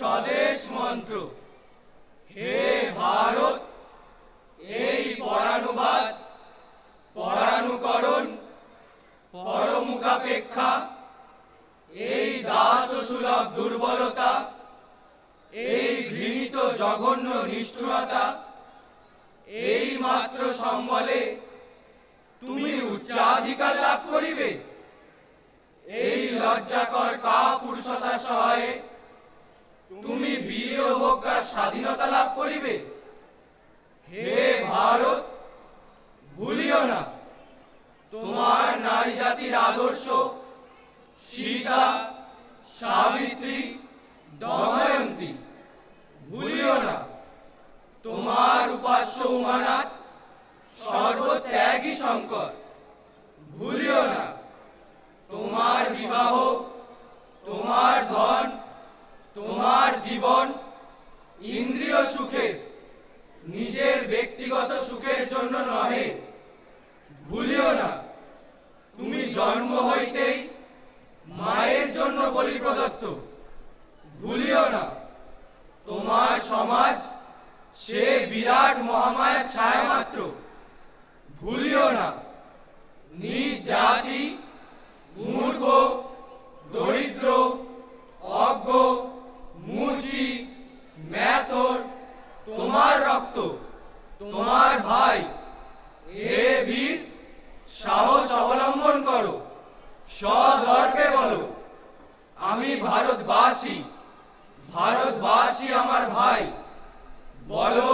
স্বদেশ মন্ত্র। হে ভারত, এই পরানুবাদ, পরানুকরণ, পরমুখাপেক্ষা, এই দাস সুলভ দুর্বলতা, এই ঘৃণিত জঘন্য নিষ্ঠুরতা, এই মাত্র সম্বলে তুমি উচ্চাধিকার লাভ করিবে। এই লজ্জাকর কা পুরুষতা সহায়ে প্রজ্ঞার স্বাধীনতা লাভ করিবে। হে ভারত, ভুলিও না। তোমার নারী জাতির আদর্শ সীতা, সাবিত্রী, দময়ন্তী, ভুলিও না। তোমার উপাস্য উমানাথ, সর্বত্যাগী শঙ্কর, ভুলিও না। তোমার বিবাহ, তোমার ধন, তোমার জীবন ইন্দ্রিয় সুখের নিজের ব্যক্তিগত সুখের জন্য নহে। ভুলিও না, তুমি জন্ম হইতেই মায়ের জন্য বলি প্রদত্ত। ভুলিও না, তোমার সমাজ, সে বিরাট মহামায়ার ছায়া মাত্র ভুলিও না, নিজ জাতি তোমার রক্ত, তোমার ভাই, হে বীর, সাহস অবলম্বন করো সদর্পে বলো, আমি ভারতবাসী ভারতবাসী আমার ভাই, বলো,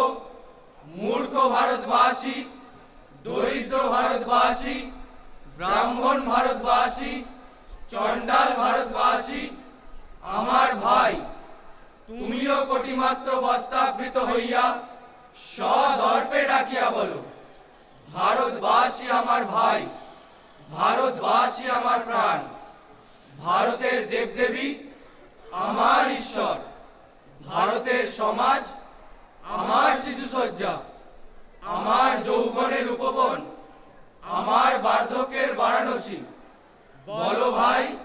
মূর্খ ভারতবাসী, দরিদ্র ভারতবাসী, ব্রাহ্মণ ভারতবাসী, চণ্ডাল ভারতবাসী, আমার ভাই তুমিও কোটিমাত্র বস্তাবৃত হইয়া সদর্পে ডাকিয়া বলো, ভারতবাসী আমার ভাই, ভারতবাসী আমার প্রাণ, ভারতের দেবদেবী আমার ঈশ্বর, ভারতের সমাজ আমার শিশুসজ্জা, আমার যৌবনের উপবন, আমার বার্ধক্যের বারাণসী। বলো ভাই,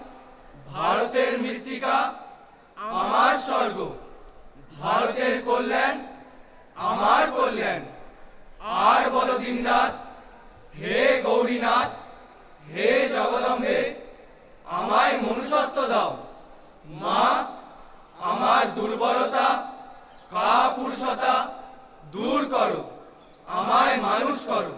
ভারতের মৃত্তিকা আমার স্বর্গ। ভারতের কল্যাণ, আমার কল্যাণ। আর বলো দিনরাত, হে গৌরীনাথ, হে জগদম্বে, আমায় মনুষ্যত্ব দাও। মা, আমার দুর্বলতা, কাপুরুষতা দূর করো, আমায় মানুষ করো।